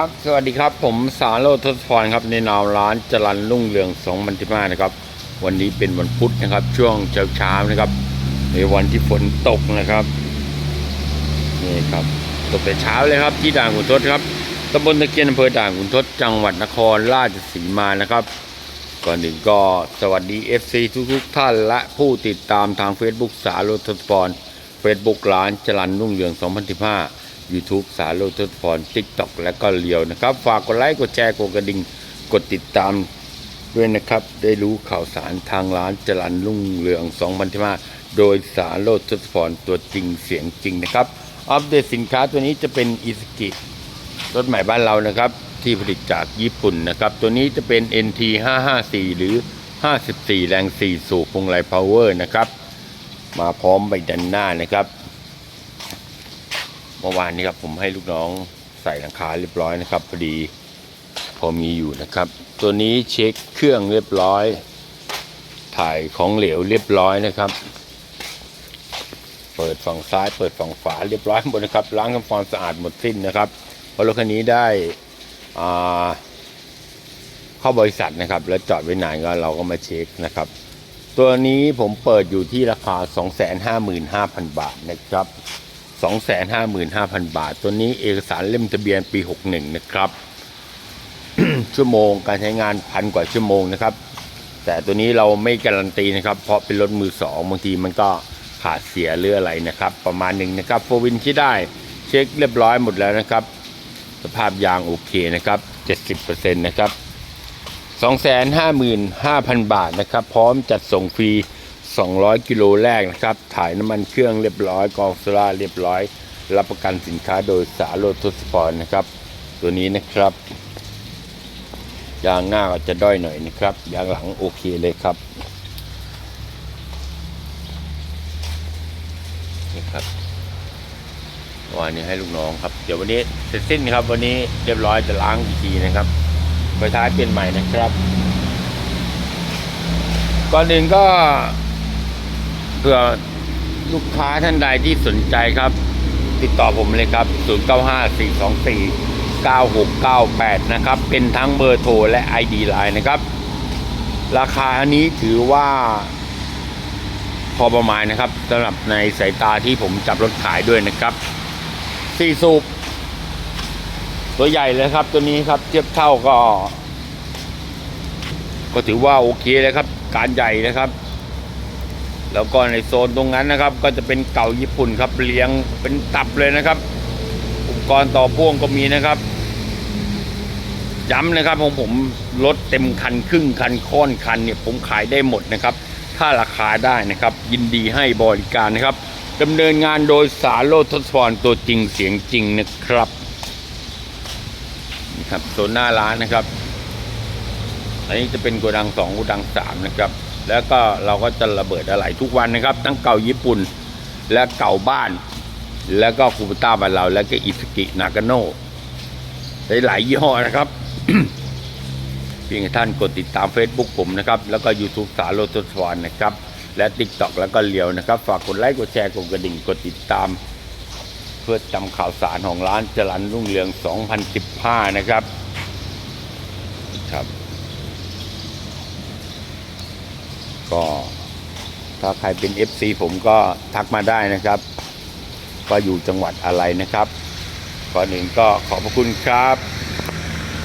ครับ สวัสดีครับ ผมสารโรทศพรครับ ในนามร้านจรันรุ่งเรืองสองพันสิบห้านะครับ วันนี้เป็นวันพุธนะครับ ช่วงเช้าเช้าๆนะครับ ในวันที่ฝนตกนะครับ นี่ครับ ตกแต่เช้าเลยครับ ที่ด่านขุนทศครับตำบลตะเกียนอำเภอด่านขุนทศจังหวัดนครราชสีมานะครับ ก่อนอื่นก็สวัสดี FC ทุกๆท่านและผู้ติดตามทาง Facebook สารโรทศพร Facebook ร้านจรันรุ่งเรือง2015 YouTube สารโรจน์ทศพร TikTok และก็เลียวนะครับ ฝากกดไลค์กดแชร์กดกระดิ่งกดติดตามด้วยนะครับ ได้รู้ข่าวสารทางร้านจรันรุ่งเรือง2015โดยสารโรจน์ทศพรตัวจริงเสียงจริงนะครับ อัปเดตสินค้าตัวนี้จะเป็นอิสกิรถใหม่บ้านเรานะครับ ที่ผลิตจากญี่ปุ่นนะครับ ตัวนี้จะเป็น NT 554หรือ 54 แรง 4 สูบพวงไลพาวเวอร์นะครับ มาพร้อมใบดันหน้านะครับ เมื่อวานนี้ครับผมให้ลูกน้องใส่หลังคาเรียบร้อยนะครับพอดีพอมีอยู่นะครับ ตัวนี้เช็คเครื่องเรียบร้อย ถ่ายของเหลวเรียบร้อยนะครับ เปิดฝั่งซ้าย เปิดฝั่งขวาเรียบร้อยหมดนะครับล้างทำความสะอาดหมดสิ้นนะครับเพราะรถคันนี้ได้อ่าเข้าบริษัทนะครับ แล้วจอดไว้นานก็เราก็มาเช็คนะครับ ตัวนี้ผมเปิดอยู่ที่ราคา 255,000 บาทนะครับ 255,000 บาท ตัวนี้เอกสารเล่มทะเบียนปี 61 นะครับ ชั่วโมงการใช้งานพันกว่าชั่วโมงนะครับ แต่ตัวนี้เราไม่การันตีนะครับ เพราะเป็นรถมือสองบางทีมันก็ขาดเสียหรืออะไรนะครับ ประมาณหนึ่งนะครับโฟวินที่ได้เช็คเรียบร้อยหมดแล้วนะครับ สภาพยางโอเคนะครับ 70%นะครับ255,000 บาทนะครับ พร้อมจัดส่งฟรี 200 กิโลแรกนะครับ ถ่ายน้ำมันเครื่องเรียบร้อย กองโซล่าเรียบร้อย รับประกันสินค้าโดยสาโรทสปอร์ตนะครับ ตัวนี้นะครับ ยางหน้าก็จะด้อยหน่อยนะครับ ยางหลังโอเคเลยครับนี่ครับวันนี้ให้ลูกน้องครับ เดี๋ยววันนี้เสร็จสิ้นครับ วันนี้เรียบร้อยจะล้างอีกทีนะครับไฟท้ายเปลี่ยนใหม่นะครับ ก่อนอื่นก็ เผื่อลูกค้าท่านใดที่สนใจครับ ติดต่อผมเลยครับ 095424 9698 นะครับ เป็นทั้งเบอร์โทรและ ID Line นะครับ ราคานี้ถือว่า พอประมาณนะครับสำหรับในสายตาที่ผมจับรถขายด้วยนะครับสี่สูบตัวใหญ่เลยครับ ตัวนี้ครับเทียบเท่าก็ ก็ถือว่าโอเคเลยครับ การใหญ่นะครับ แล้วก็ในโซนตรงนั้นนะครับ ก็จะเป็นเก่าญี่ปุ่นครับเลี้ยงเป็นตับเลยนะครับ อุปกรณ์ต่อพ่วงก็มีนะครับย้ำนะครับของผมรถเต็มคันครึ่งคันค่อนคันเนี่ยผมขายได้หมดนะครับ ถ้าราคาได้นะครับ ยินดีให้บริการนะครับดำเนินงานโดยสารโลทศพรตัวจริงเสียงจริงนะครับนี่ครับโซนหน้าร้านนะครับอันนี้จะเป็นโกดังสองโกดังสามนะครับ แล้วก็เราก็จะระเบิดอะไหล่ทุกวันนะครับ ทั้งเก่าญี่ปุ่นและเก่าบ้าน แล้วก็คูปต้าบ้านเรา แล้วก็อิสกินากาโน่หลายยี่ห้อนะครับเพียงท่านกดติดตาม Facebook ผมนะครับ แล้วก็ YouTube สารโลตสวรรนะครับ และ TikTok แล้วก็เลียวนะครับ ฝากกดไลค์กดแชร์กดกระดิ่งกดติดตาม เพื่อจำข่าวสารของร้านจรันรุ่งเรือง 2015 นะครับ ครับ ก็ถ้าใครเป็น FC ผมก็ทักมาได้นะครับ ก็อยู่จังหวัดอะไรนะครับก่อนอื่นก็ขอบพระคุณครับ